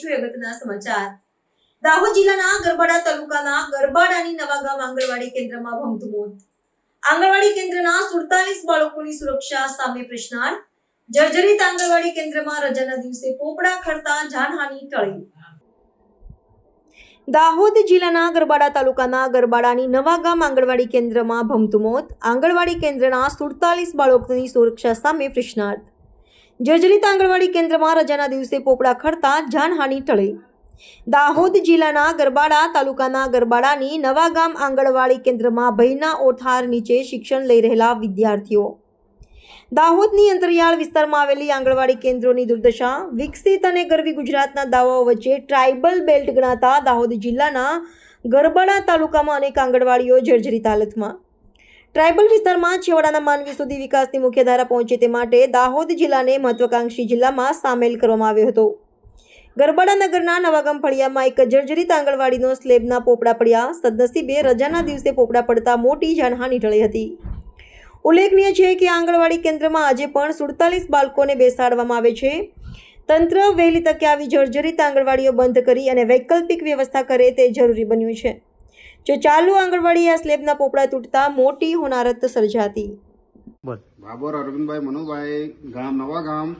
છું અગત્યના સમાચાર. દાહોદ જિલ્લાના ગરબાડા તાલુકાના ગરબાડાની નવાગામ આંગણવાડી કેન્દ્રમાં ભમતું મોત આંગણવાડી કેન્દ્રના સુડતાલીસ બાળકોની સુરક્ષા સામે પ્રશ્નાર્થ. જર્જરિત આંગણવાડી કેન્દ્રમાં રજાના દિવસે પોપડા ખડતા જાનહાની ટળી. દાહોદ જિલ્લાના ગરબાડા તાલુકાના ગરબાડાની નવાગામ આંગણવાડી કેન્દ્રમાં ભમતું મોત આંગણવાડી કેન્દ્રના સુડતાલીસ બાળકોની સુરક્ષા સામે પ્રશ્નાર્થ. જર્જરિત આંગણવાડી કેન્દ્રમાં રજાના દિવસે પોપડા ખડતા જાનહાનિ ટળી. દાહોદ જિલ્લાના ગરબાડા તાલુકાના ગરબાડાની નવાગામ આંગણવાડી કેન્દ્રમાં ભયના ઓથાર નીચે શિક્ષણ લઈ રહેલા વિદ્યાર્થીઓ. દાહોદની અંતરિયાળ વિસ્તારમાં આવેલી આંગણવાડી કેન્દ્રોની દુર્દશા વિકસિત અને ગરવી ગુજરાતના દાવાઓ વચ્ચે ટ્રાઇબલ બેલ્ટ ગણાતા દાહોદ જિલ્લાના ગરબાડા તાલુકામાં અનેક આંગણવાડીઓ જર્જરિત હાલતમાં. ટ્રાઇબલ વિસ્તારમાં છેવાડાના માનવી સુધી વિકાસની મુખ્યધારા પહોંચે તે માટે દાહોદ જિલ્લાને મહત્વાકાંક્ષી જિલ્લામાં સામેલ કરવામાં આવ્યો હતો. ગરબાડા નગરના નવાગામ ફળિયામાં એક જર્જરિત આંગણવાડીનો સ્લેબના પોપડા પડ્યા સદનસીબે રજાના દિવસે પોપડા પડતા મોટી જાનહાનિ ટળી હતી. ઉલ્લેખનીય છે કે આંગણવાડી કેન્દ્રમાં આજે પણ સુડતાલીસ બાળકોને બેસાડવામાં આવે છે. તંત્ર વહેલી તકે આવી જર્જરિત આંગણવાડીઓ બંધ કરી અને વૈકલ્પિક વ્યવસ્થા કરે તે જરૂરી બન્યું છે. જો ચાલુ આંગણવાડી આ સ્લેબના પોપડા તૂટતા મોટી હોનારત સર્જાતી. બાબર અરવિંદભાઈ મનુભાઈ ગામ નવા ગામ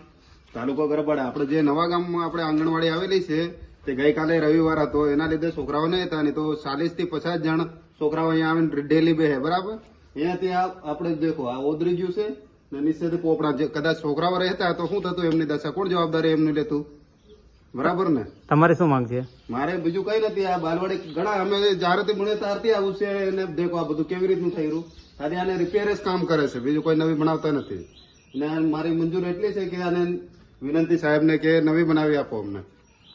તાલુકો ગરબાડા. આપણે જે નવા ગામમાં આપણે આંગણવાડી આવેલી છે તે ગઈકાલે રવિવાર હતો. એના લીધે છોકરાઓ નહીં હતા નહીં તો ચાલીસથી પચાસ જણ છોકરાઓ અહીંયા આવીને ડેલી બેહે બરાબર? અહીંયાથી આ આપણે દેખો આ ઓદરી ગયું છે ને નીચેથી પોપડા. જે કદાચ છોકરાઓ રહેતા તો શું થતું? એમની દશા કોણ જવાબદારી એમનું લેતું? બરાબર ને? તમારે શું માંગ છે? મારે બીજું કઈ નથી આ બાલવાડી ઘણા અમે જ્યારેથી ભણે ત્યારથી આવું છે એને દેખો આ બધું કેવી રીતનું થઈ રહ્યું. ખાલી આને રિપેર જ કામ કરે છે બીજું કોઈ નવી બનાવતા નથી. અને મારી મંજૂર એટલી છે કે આને વિનંતી સાહેબને કે નવી બનાવી આપો અમને.